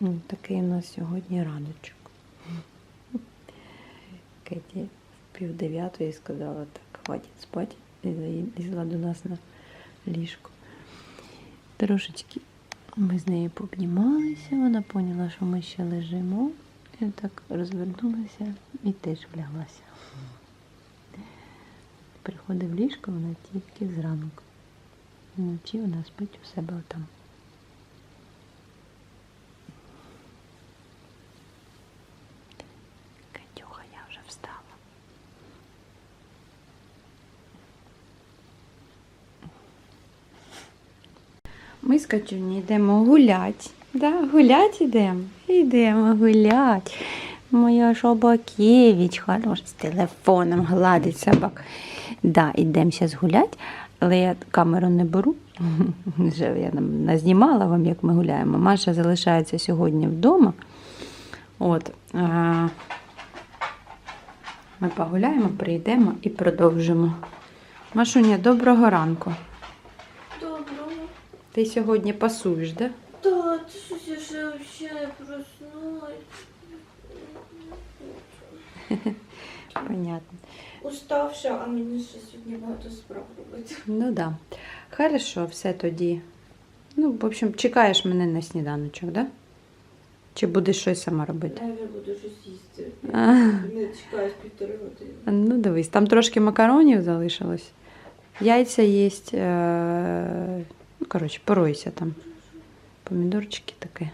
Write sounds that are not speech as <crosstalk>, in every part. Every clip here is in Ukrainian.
Ну, Такий у нас сьогодні раночок. Кеті в пів дев'ятої сказала, так, хватить спати. І залізла до нас на ліжко. Трошечки ми з нею пообнімалися, вона поняла, що ми ще лежимо. І так розвернулася і теж вляглася. Приходить в ліжко вона тільки зранку. Вночі вона спить у себе там. Катюха, я вже встала. Ми з Катюні йдемо гулять. Да, гулять йдемо. Йдемо гулять. Моя Шобакевич, хорош з телефоном гладить собак. Да, йдемо зараз гулять, але я камеру не беру. <laughs> Вже я назнімала вам, як ми гуляємо. Маша залишається сьогодні вдома. От, а, ми погуляємо, прийдемо і продовжимо. Машуня, доброго ранку. Ти сьогодні пасуєш, да? Да, ти щось я ще взагалі проснулась. <laughs> Понятно. Уставша, а мені ще сьогодні багато справ робити. <laughs> Ну да. Хорошо, все тоді. Ну, в общем, чекаєш мене на сніданочок, да? Чи будеш щось сама робити? Я буду щось їсти. <laughs> Не чекаю з півтори години. Ну, дивись, там трошки макаронів залишилось. Яйця є. Е... Коротше, поройся там. Помідорчики таке.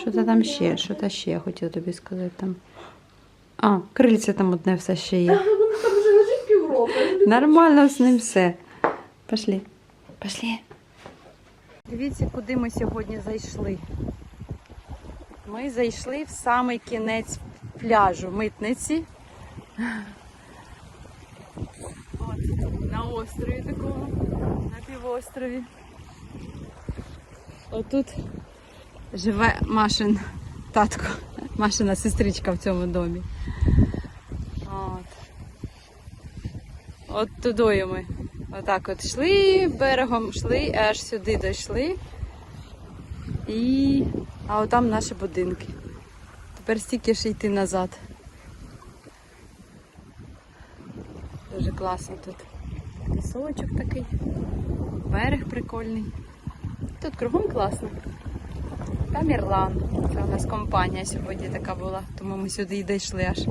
Що то там ще? Що то ще я хотіла тобі сказати там. А, крильце там одне все ще є. Воно там вже лежить півроку. Нормально з ним все. Пошли. Пошли. Дивіться, куди ми сьогодні зайшли. Ми зайшли в самий кінець пляжу митниці. От, на острові такому, на півострові. Отут живе Машин татко, Машина сестричка в цьому домі. От. От туди ми. Отак от йшли берегом, йшли, аж сюди дійшли. І. А отам наші будинки. Тепер стільки ще йти назад. Класно тут. Пісочок такий. Берег прикольний. Тут кругом класно. Там Ірлан. Це у нас компанія сьогодні така була, тому ми сюди і дійшли аж.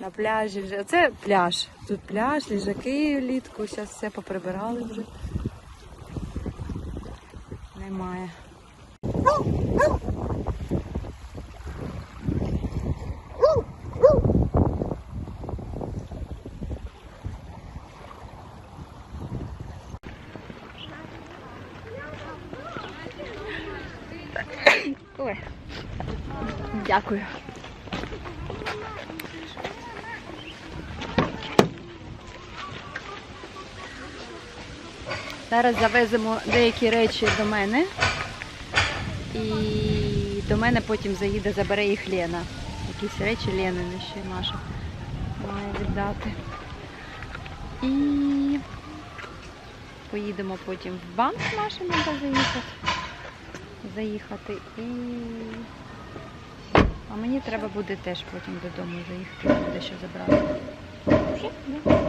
На пляжі вже. Оце пляж. Тут пляж, ліжаки влітку, зараз все поприбирали вже. Немає. Ой. Дякую. Зараз завеземо деякі речі до мене. І до мене потім заїде, забере їх Лена. Якісь речі Ленини ще Маша має віддати. І поїдемо потім в банк Маша треба заїхати. Заїхати і. А мені треба буде теж потім додому заїхати, дещо забрати. Вже? Да?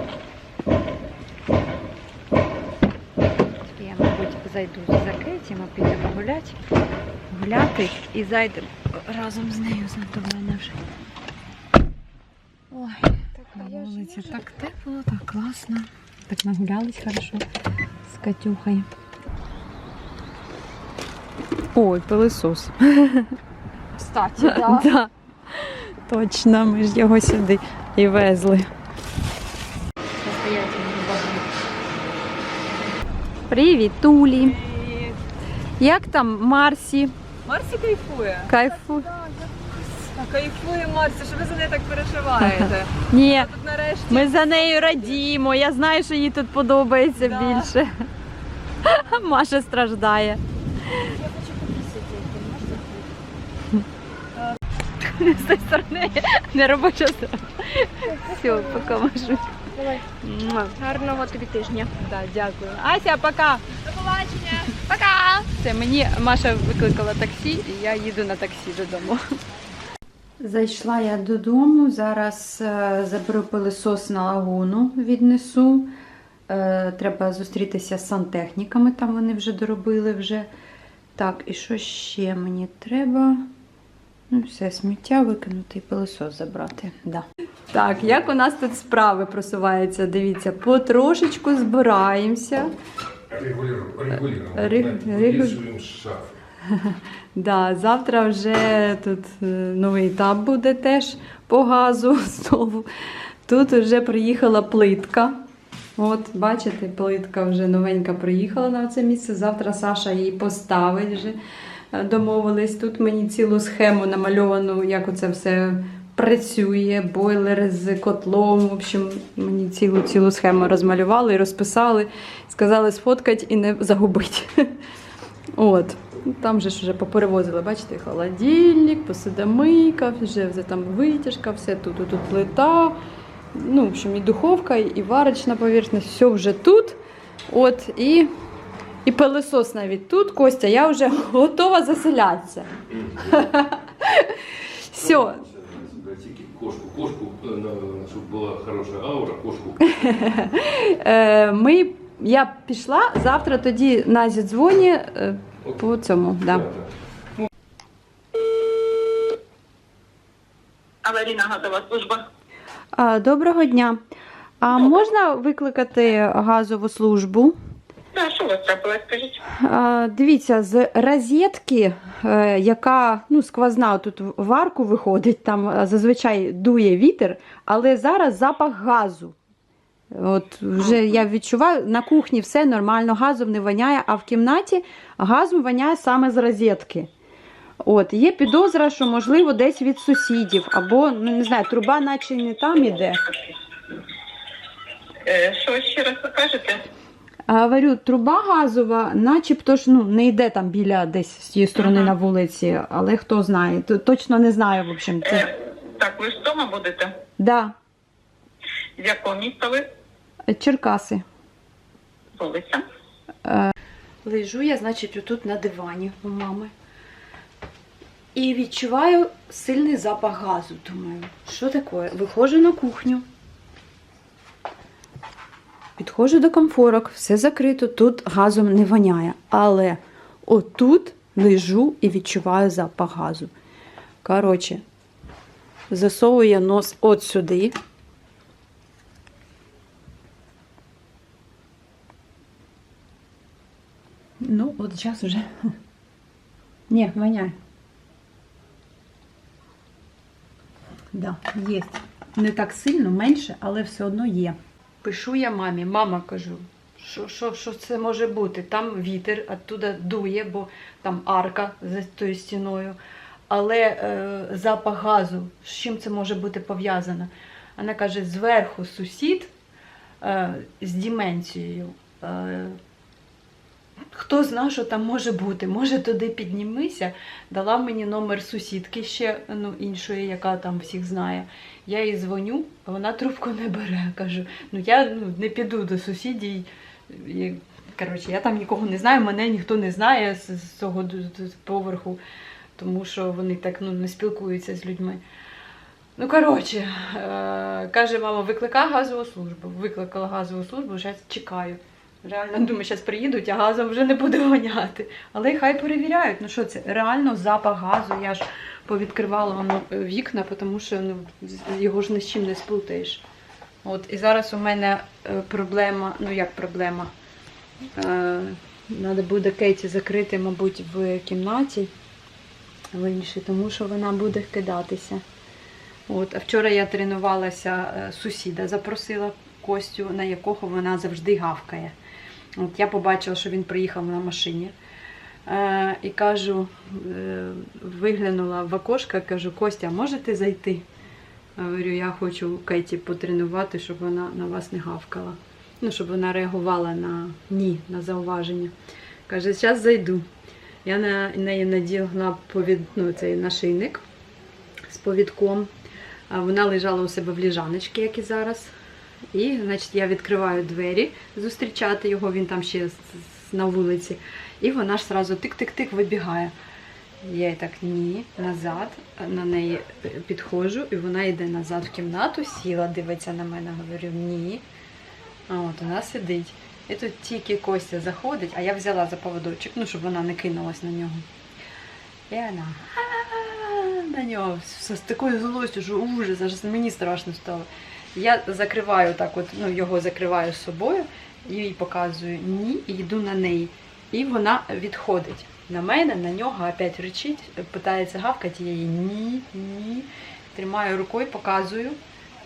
Я, мабуть, зайду за Кеті, ми підемо гуляти, гуляти і зайдемо разом з нею до мене вже. Ой, на вулиці так тепло, так класно. Так нагулялись хорошо з Катюхою. Ой, пилисос. Кстати, <laughs> Да. Точно, ми ж його сюди і везли. Привіт, Тулі. Як там Марсі? Марсі кайфує. Кайфу. Кайфує Марсі, що ви за неї так переживаєте. <laughs> Ні, Тут нарешті ми за нею радіємо. Я знаю, що їй тут подобається Да. більше. <laughs> Маша страждає. З тієї сторони не робоча сторона. Все, поки Машу. Давай. Гарного тобі тижня. Да, дякую. Ася, пока. До побачення. Пока! Це мені Маша викликала таксі, і я їду на таксі додому. Зайшла я додому. Зараз е, заберу пилисос на лагуну, віднесу. Е, треба зустрітися з сантехніками, там вони вже доробили вже. Так, і що ще мені треба? Ну, все, сміття викинути і пилисос забрати. Да. Так, як у нас тут справи просуваються? Дивіться, потрошечку збираємося. Регулируем. Регулируем. Ре- Да, шаф. <laughs> Да, завтра вже тут е, новий етап буде теж по газу <laughs> знову. Тут вже приїхала плитка. От, бачите, плитка вже новенька приїхала на це місце. Завтра Саша її поставить вже. Е, Домовились. Тут мені цілу схему намальовану, як оце все працює, бойлер з котлом. В общем, мені цілу цілу схему розмалювали і розписали. Сказали сфоткати і не загубити. <laughs> От. Там же ж вже поперевозили, бачите, холодильник, посудомийка, вже там витяжка, все тут, тут, тут плита. Ну, в общем, і духовка, і варочна поверхність, все вже тут. От, і, і пилосос навіть тут. Костя, я вже готова заселятися. Все, Библиотеки кошку. Кошку, э, на- чтобы была хорошая аура, кошку. е, ми, я пішла, завтра тоді Назі дзвоні е, по цьому. Да. Аварійна газова служба. А, Доброго дня. А можна викликати газову службу? Так, що у вас трапилось, скажіть? А, Дивіться, з розетки, е, яка ну, сквозна тут в арку виходить, там е, зазвичай дує вітер, але зараз запах газу. От вже я відчуваю, на кухні все нормально, газом не воняє, а в кімнаті газом воняє саме з розетки. От, є підозра, що можливо десь від сусідів, або ну не знаю, труба наче не там іде. Е, що ще раз ви кажете? А говорю, труба газова, начебто ж ну, не йде там біля десь з тієї сторони Ага. на вулиці, але хто знає. Точно не знаю, в общем. Це... Е, так, ви ж вдома будете? Да, З якого міста ви? Черкаси. Вулиця. Лежу я, значить, отут на дивані у мами. І відчуваю сильний запах газу. Думаю, що таке? Виходжу на кухню. Підходжу до комфорок, все закрито, тут газом не воняє. Але отут лежу і відчуваю запах газу. Коротше, засовую я нос от сюди. Ну, от зараз вже. Ні, воняє. Да, є. Не так сильно, менше, але все одно є. Пишу я мамі, мама кажу, що, що, що це може бути? Там вітер оттуда дує, бо там арка за тою стіною. Але е, запах газу, з чим це може бути пов'язано? Вона каже, зверху сусід е, з діменцією. Е, Хто зна, що там може бути? Може, туди піднімися. Дала мені номер сусідки ще ну, іншої, яка там всіх знає. Я їй дзвоню, а вона трубку не бере. Кажу, ну я ну, не піду до сусідів. І, Коротше, я там нікого не знаю, мене ніхто не знає з, з цього д- поверху, тому що вони так ну, не спілкуються з людьми. Ну, коротше, е- каже, мама, викликай газову службу. Викликала газову службу, вже чекаю. Реально думаю, зараз приїдуть, а газом вже не буде воняти. Але хай перевіряють. Ну що це? Реально запах газу. Я ж повідкривала воно вікна, тому що ну, його ж ні з чим не сплутаєш. От, і зараз у мене е, проблема, ну як проблема? Е, Треба буде Кейті закрити, мабуть, в кімнаті в іншій, тому що вона буде кидатися. От, а вчора я тренувалася, е, сусіда запросила Костю, на якого вона завжди гавкає. От я побачила, що він приїхав на машині. Е, і кажу, е, виглянула в окошко, кажу, Костя, можете зайти? Говорю, я хочу Кеті потренувати, щоб вона на вас не гавкала. Ну, щоб вона реагувала на ні, на зауваження. Каже, зараз зайду. Я на неї надягла повід, ну, цей нашийник з повідком. Вона лежала у себе в ліжаночці, як і зараз. І, значить, я відкриваю двері зустрічати його, він там ще на вулиці. І вона ж сразу тик-тик-тик вибігає. Я їй так ні, назад, на неї підходжу, і вона йде назад в кімнату, сіла, дивиться на мене, говорю ні. А от вона сидить. І тут тільки Костя заходить, а я взяла за поводочок, ну, щоб вона не кинулась на нього. І вона на нього з такою злостю, що ужас, аж мені страшно стало. Я закриваю так, от, ну, його закриваю з собою, їй показую ні, і йду на неї. І вона відходить на мене, на нього, опять речить, питається гавкати, їй ні, ні. Тримаю рукою, показую,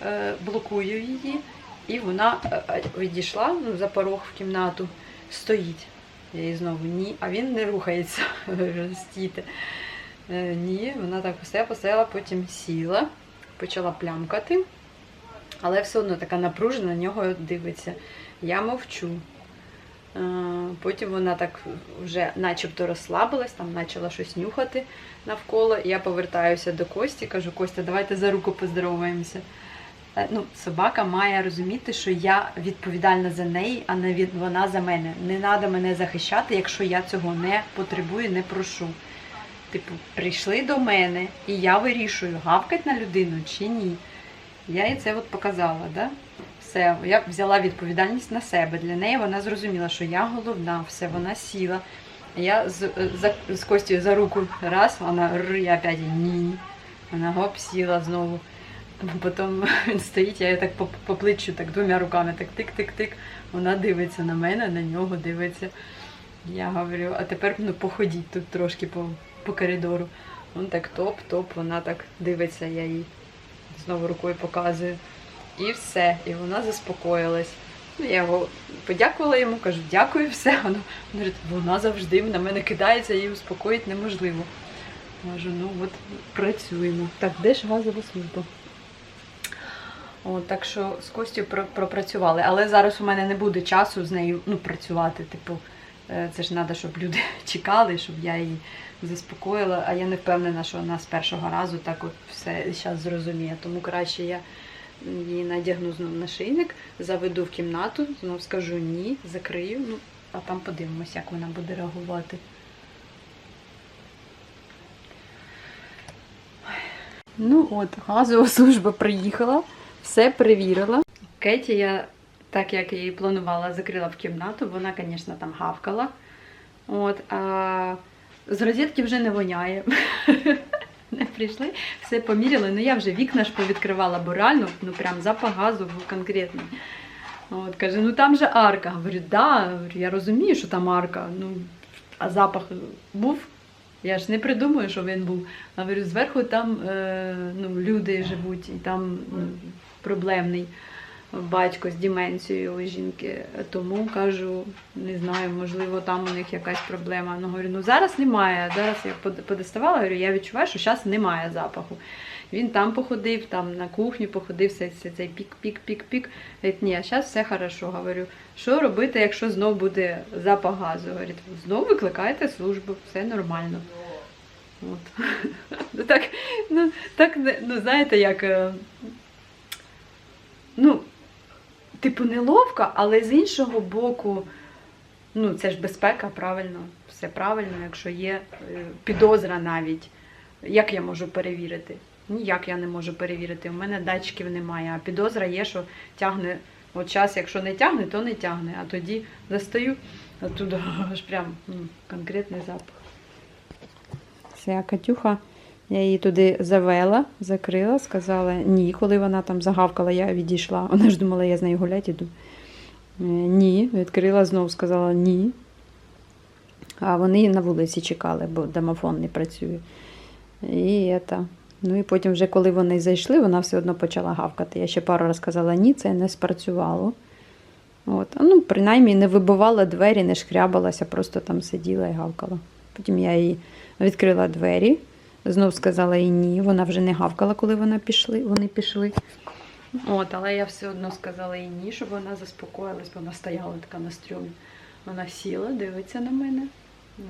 е, блокую її. І вона е, відійшла ну, за порог в кімнату, стоїть. Я їй знову ні, а він не рухається. <laughs> Стійте. Е, Ні, вона так постояла, постояла, потім сіла, почала плямкати, але все одно така напружена, на нього дивиться. Я мовчу. Е, Потім вона так вже начебто розслабилась, там почала щось нюхати навколо. Я повертаюся до Кості, кажу, Костя, давайте за руку поздороваємося. Е, Ну, собака має розуміти, що я відповідальна за неї, а не від вона за мене. Не треба мене захищати, якщо я цього не потребую, не прошу. Типу, прийшли до мене, і я вирішую, гавкать на людину чи ні. Я їй це от показала, да? Все, я взяла відповідальність на себе. Для неї вона зрозуміла, що я головна, все, вона сіла. Я з, за, з Костю за руку раз, вона р, я опять ні. Вона гоп сіла знову. Потім він стоїть, я її так по, по плечу, так двома руками, так тик-тик-тик. Вона дивиться на мене, на нього дивиться. Я говорю, а тепер ну, походіть тут трошки по, по коридору. Він так топ-топ, вона так дивиться, я їй знову рукою показую. І все. І вона заспокоїлась. Ну, я його подякувала йому, кажу, дякую, все. Вона, говорить, вона завжди на мене кидається, її успокоїти неможливо. Кажу, ну от працюємо. Так, де ж газова служба? О, так що з Костю пропрацювали. Але зараз у мене не буде часу з нею ну, працювати. Типу, е, це ж треба, щоб люди <laughs> чекали, щоб я її заспокоїла. А я не впевнена, що вона з першого разу так от все зараз зрозуміє. Тому краще я її надягну знов на шийник, заведу в кімнату, знов скажу ні, закрию, ну, а там подивимося, як вона буде реагувати. Ну от, газова служба приїхала, все перевірила. Кеті я, так як і планувала, закрила в кімнату. Вона, звісно, там гавкала. От, а з розетки вже не воняє. <laughs> Не прийшли, все поміряли. Ну я вже вікна ж повідкривала, бо реально ну прям запах газу був конкретний. От, каже, ну там же арка. Говорю, да, я розумію, що там арка. Ну, а запах був. Я ж не придумаю, що він був. Говорю, зверху там е, ну, люди живуть, і там ну, проблемний батько з деменцією у жінки. Тому кажу, не знаю, можливо, там у них якась проблема. Ну, говорю, ну зараз немає. Зараз я под- подоставала, говорю, я відчуваю, що зараз немає запаху. Він там походив, там на кухні походив, все, все цей пік-пік-пік-пік. Говорить, ні, зараз все хорошо. Говорю, що робити, якщо знов буде запах газу? Говорить, знов викликайте службу, все нормально. От. <laughs> Ну, так, ну, так, ну, знаєте, як. е, Ну, типу, неловко, але з іншого боку, ну, це ж безпека, правильно, все правильно, якщо є е, підозра навіть. Як я можу перевірити? Ніяк я не можу перевірити. У мене датчиків немає, а підозра є, що тягне. От час, якщо не тягне, то не тягне. А тоді застаю, а тут <laughs> аж прям м, конкретний запах. Це Катюха, я її туди завела, закрила, сказала ні. Коли вона там загавкала, я відійшла. Вона ж думала, я з нею гуляти йду. Е, Ні, відкрила знову, сказала ні. А вони на вулиці чекали, бо домофон не працює. І это. Ну і потім, вже коли вони зайшли, вона все одно почала гавкати. Я ще пару разів сказала ні, це не спрацювало. От. Ну, принаймні не вибивала двері, не шкрябалася, просто там сиділа і гавкала. Потім я їй відкрила двері, знов сказала їй ні. Вона вже не гавкала, коли вона пішли, вони пішли. От, але я все одно сказала їй ні, щоб вона заспокоїлась, бо вона стояла така на стрьомі. Вона сіла, дивиться на мене.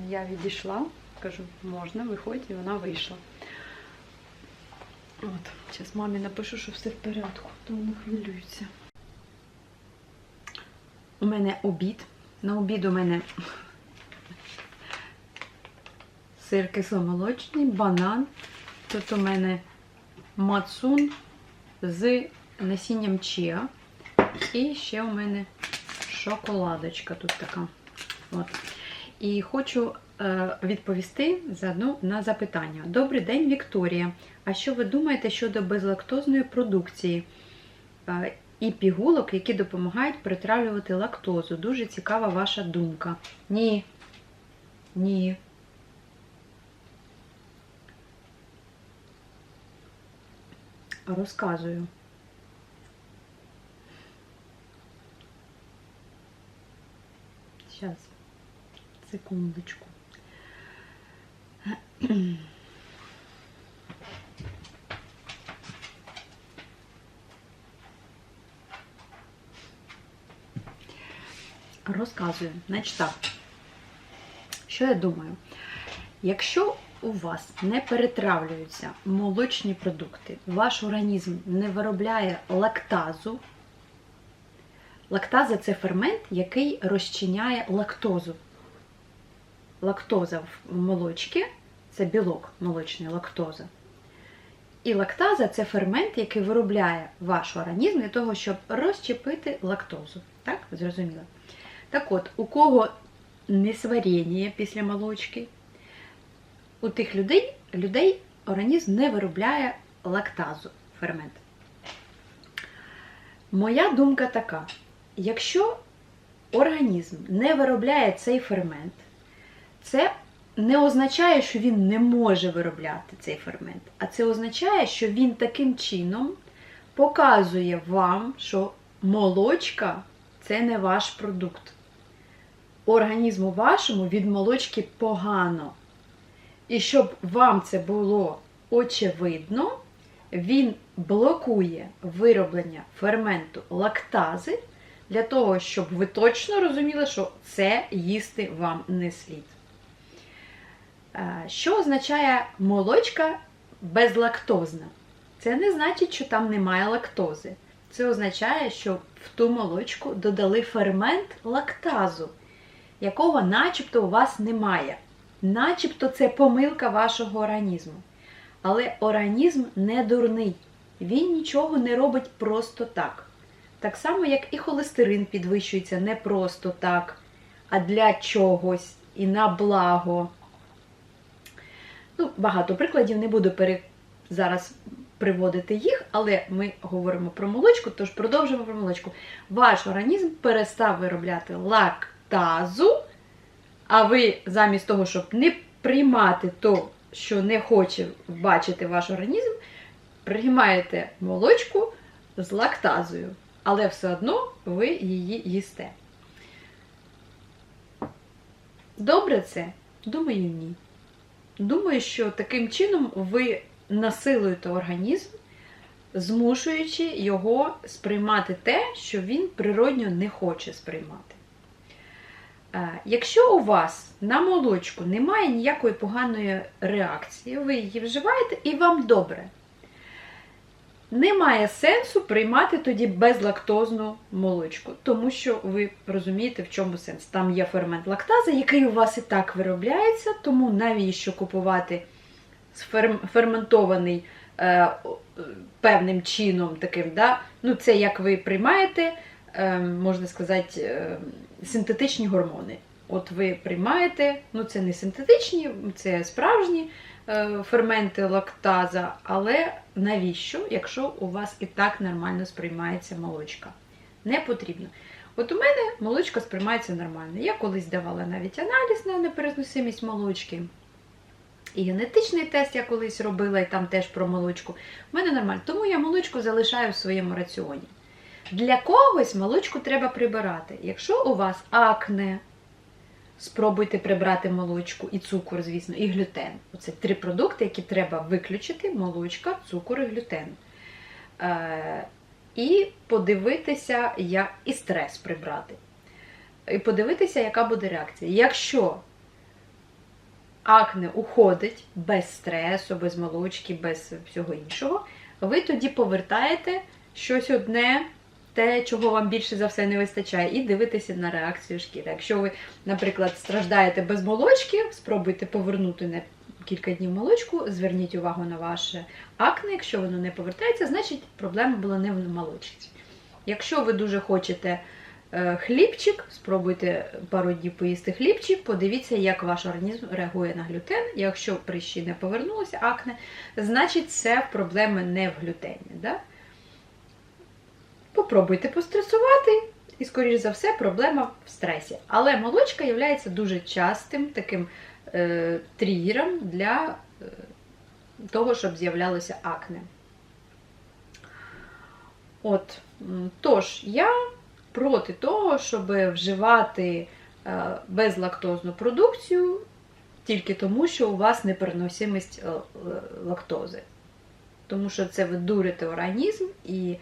Я відійшла, кажу, можна, виходь, і вона вийшла. От, зараз мамі напишу, що все в порядку, то вона хвилюється. у мене обід. На обід у мене сир кисломолочний, банан. Тут у мене мацун з насінням чіа. І ще у мене шоколадочка тут така. От. І хочу е, відповісти заодно на запитання. Добрий день, Вікторія. А що ви думаєте щодо безлактозної продукції е, і пігулок, які допомагають перетравлювати лактозу? Дуже цікава ваша думка. Ні. Ні. Розказую. Сейчас. Секундочку. Розказую. Значить так. Що я думаю? Якщо у вас не перетравлюються молочні продукти, ваш організм не виробляє лактазу, лактаза це фермент, який розчиняє лактозу. Лактоза в молочці це білок молочний лактоза. І лактаза це фермент, який виробляє ваш організм для того, щоб розчепити лактозу. Так, ви зрозуміли? Так от, у кого несварення після молочки, у тих людей, людей організм не виробляє лактазу фермент. Моя думка така: якщо організм не виробляє цей фермент, це не означає, що він не може виробляти цей фермент, а це означає, що він таким чином показує вам, що молочка це не ваш продукт. Організму вашому від молочки погано. І щоб вам це було очевидно, він блокує вироблення ферменту лактази для того, щоб ви точно розуміли, що це їсти вам не слід. Е, Що означає молочка безлактозна? Це не значить, що там немає лактози. Це означає, що в ту молочку додали фермент лактазу, якого начебто у вас немає. Начебто це помилка вашого організму. Але організм не дурний. Він нічого не робить просто так. Так само, як і холестерин підвищується не просто так, а для чогось і на благо. Ну, багато прикладів не буду пере... зараз приводити їх, але ми говоримо про молочку, тож продовжимо про молочку. Ваш організм перестав виробляти лактазу, а ви замість того, щоб не приймати то, що не хоче бачити ваш організм, приймаєте молочку з лактазою, але все одно ви її їсте. Добре це? Думаю, ні. Думаю, що таким чином ви насилуєте організм, змушуючи його сприймати те, що він природньо не хоче сприймати. Е, Якщо у вас на молочку немає ніякої поганої реакції, ви її вживаєте і вам добре. Немає сенсу приймати тоді безлактозну молочку, тому що ви розумієте, в чому сенс. Там є фермент лактази, який у вас і так виробляється, тому навіщо купувати ферментований е, певним чином таким, да? ну це як ви приймаєте, можна сказати, е, синтетичні гормони. От ви приймаєте, ну це не синтетичні, це справжні е, ферменти лактаза, але навіщо, якщо у вас і так нормально сприймається молочка? Не потрібно. От у мене молочка сприймається нормально. Я колись давала навіть аналіз на непереносимість молочки. І генетичний тест я колись робила, і там теж про молочку. У мене нормально. Тому я молочку залишаю в своєму раціоні. Для когось молочку треба прибирати. Якщо у вас акне, спробуйте прибрати молочку і цукор, звісно, і глютен. Оце три продукти, які треба виключити: молочка, цукор і глютен. Е, і подивитися, як і стрес прибрати. І подивитися, яка буде реакція. Якщо акне уходить без стресу, без молочки, без всього іншого, ви тоді повертаєте щось одне те, чого вам більше за все не вистачає, і дивитися на реакцію шкіри. Якщо ви, наприклад, страждаєте без молочки, спробуйте повернути на кілька днів молочку, зверніть увагу на ваше акне. Якщо воно не повертається, значить проблема була не в молочці. Якщо ви дуже хочете е, хлібчик, спробуйте пару днів поїсти хлібчик, подивіться, як ваш організм реагує на глютен. Якщо прищі не повернулося, акне, значить це проблема не в глютені. Да? Попробуйте постресувати, і, скоріш за все, проблема в стресі. Але молочка є дуже частим таким е, тригером для е, того, щоб з'являлося акне. От, тож, я проти того, щоб вживати е, безлактозну продукцію тільки тому, що у вас непереносимість е, лактози. Тому що це ви дурите організм, і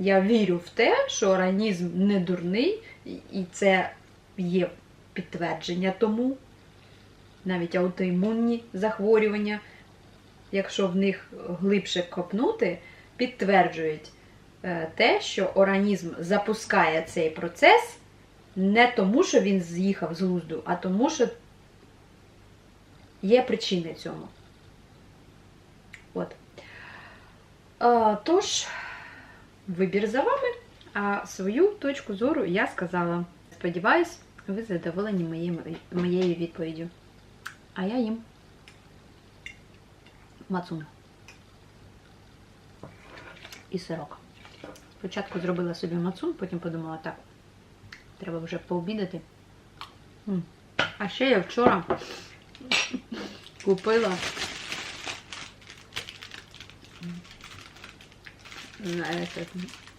я вірю в те, що організм не дурний, і- це є підтвердження тому. Навіть аутоімунні захворювання, якщо в них глибше копнути, підтверджують е, те, що організм запускає цей процес не тому, що він з'їхав з глузду, а тому, що є причини цьому. От. Е, Тож, вибір за вами, а свою точку зору я сказала. Сподіваюсь, ви задоволені моєю, моєю відповіддю. А я їм мацун. І сирок. Спочатку зробила собі мацун, потім подумала, так, треба вже пообідати. А ще я вчора купила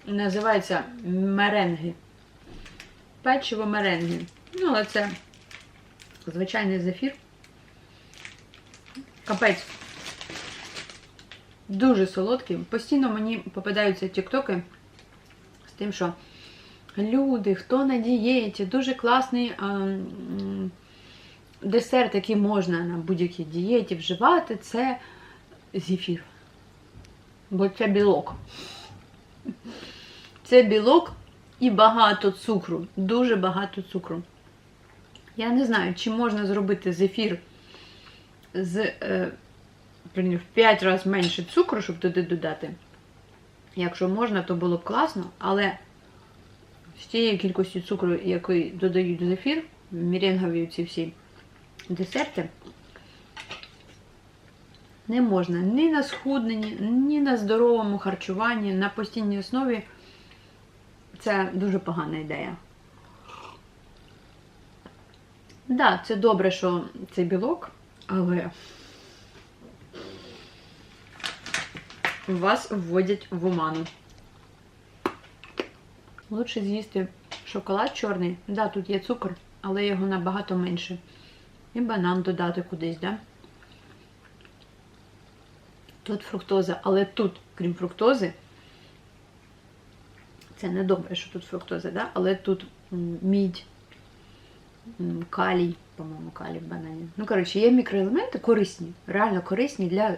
називається меренги. Печиво меренги. Ну, але це звичайний зефір. Капець. Дуже солодкий. Постійно мені попадаються тіктоки з тим, що люди, хто на дієті, дуже класний а, десерт, який можна на будь-якій дієті вживати, це зефір. Бо це білок. Це білок і багато цукру. Дуже багато цукру. Я не знаю, чи можна зробити зефір з е, в 5 разів менше цукру, щоб туди додати. Якщо можна, то було б класно, але з тією кількістю цукру, який додають зефір, меренгові ці всі десерти, не можна ні на схудненні, ні на здоровому харчуванні, на постійній основі. Це дуже погана ідея. Так, да, це добре, що це білок, але вас вводять в оману. Лучше з'їсти шоколад чорний. Да, тут є цукор, але його набагато менше. І банан додати кудись, да? Тут фруктоза, але тут, крім фруктози, це не добре, що тут фруктоза, да? але тут мідь, калій, по-моєму, калій в банані. Ну, коротше, є мікроелементи корисні, реально корисні для,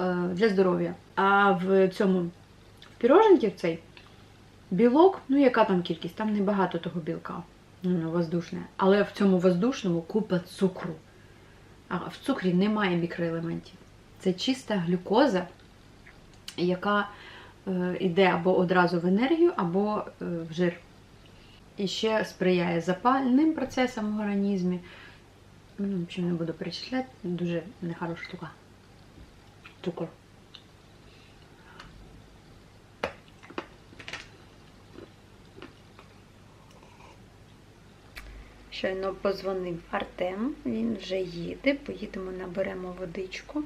е, для здоров'я. А в цьому в піроженці цей білок, ну яка там кількість? Там небагато того білка. Ну, воздушне. Але в цьому воздушному купа цукру. А в цукрі немає мікроелементів. Це чиста глюкоза, яка е, йде або одразу в енергію, або е, в жир. І ще сприяє запальним процесам в організмі. Ну, в общем, не буду перечисляти, дуже нехороша штука. Цукор. Щойно позвонив Артем, він вже їде. Поїдемо, наберемо водичку.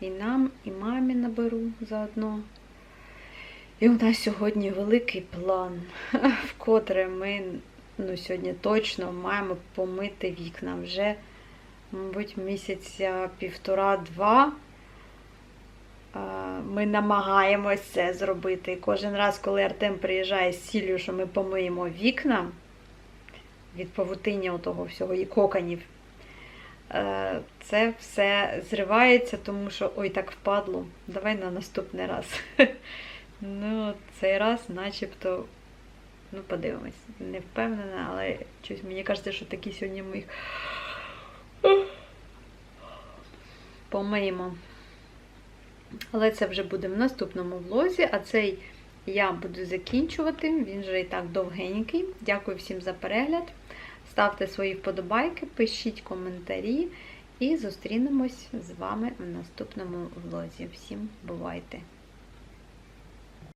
І нам, і мамі наберу заодно. І у нас сьогодні великий план, <laughs> вкотре ми ну, сьогодні точно маємо помити вікна вже, мабуть, місяця півтора-два. Ми намагаємось це зробити. І кожен раз, коли Артем приїжджає з ціллю, що ми помиємо вікна від павутиння того всього і коканів, це все зривається, тому що ой, так впадло. Давай на наступний раз. <laughs> Ну, цей раз начебто. Ну, подивимось. Не впевнена, але щось мені кажеться, що такі сьогодні ми їх <gasps> помиємо. Але це вже буде в наступному влозі, а цей я буду закінчувати. Він вже і так довгенький. Дякую всім за перегляд. Ставте свої вподобайки, пишіть коментарі і зустрінемось з вами в наступному влозі. Всім бувайте!